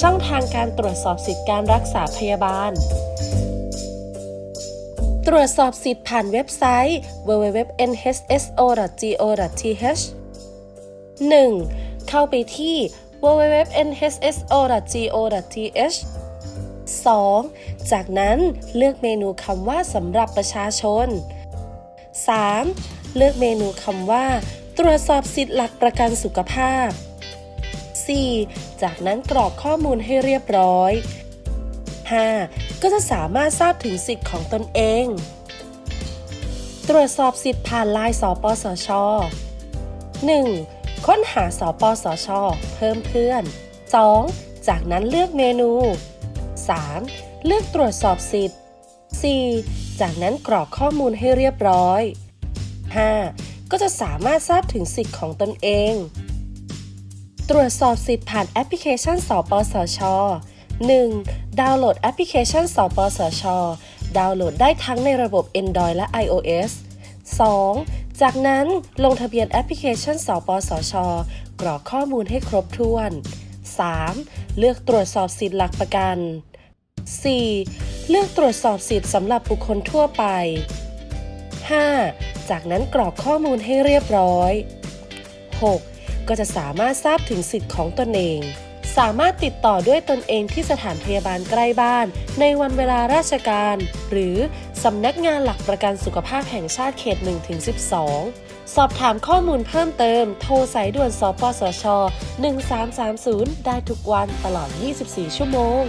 ช่องทางการตรวจสอบสิทธิการรักษาพยาบาล ตรวจสอบสิทธิ์ผ่านเว็บไซต์ www.nhso.go.th 1. เข้าไปที่ www.nhso.go.th 2. จากนั้นเลือกเมนูคำว่าสำหรับประชาชน 3. เลือกเมนูคำว่า ตรวจสอบสิทธิหลักประกันสุขภาพ 4. จากนั้นกรอกข้อมูลให้เรียบร้อย 5. ก็จะสามารถทราบถึงสิทธิ์ของตนเอง ตรวจสอบสิทธิ์ผ่านไลน์สปสช 1. ค้นหาสปสช เพิ่มเพื่อน 2. จากนั้นเลือกเมนู 3. เลือกตรวจสอบสิทธิ์ 4. จากนั้นกรอกข้อมูลให้เรียบร้อย 5. ก็จะสามารถทราบถึงสิทธิ์ของตนเอง ตรวจสอบสิทธิ์ผ่านแอปพลิเคชัน สปสช 1. ดาวน์โหลดแอปพลิเคชัน สปสช ดาวน์โหลดได้ทั้งในระบบ Android และ iOS 2. จากนั้นลงทะเบียนแอปพลิเคชัน สปสช กรอกข้อมูลให้ครบถ้วน 3. เลือกตรวจสอบสิทธิ์หลักประกัน 4. เลือกตรวจสอบสิทธิ์สำหรับบุคคลทั่วไป 5. จากนั้นกรอกข้อมูลให้เรียบร้อย 6. ก็จะสามารถทราบถึงสิทธิ์ของตนเอง สามารถติดต่อด้วยตนเองที่สถานพยาบาลใกล้บ้าน ในวันเวลาราชการ หรือสำนักงานหลักประกันสุขภาพแห่งชาติเขต1-12 สอบถามข้อมูลเพิ่มเติม โทรสายด่วนสปสช 1330 ได้ทุกวันตลอด 24 ชั่วโมง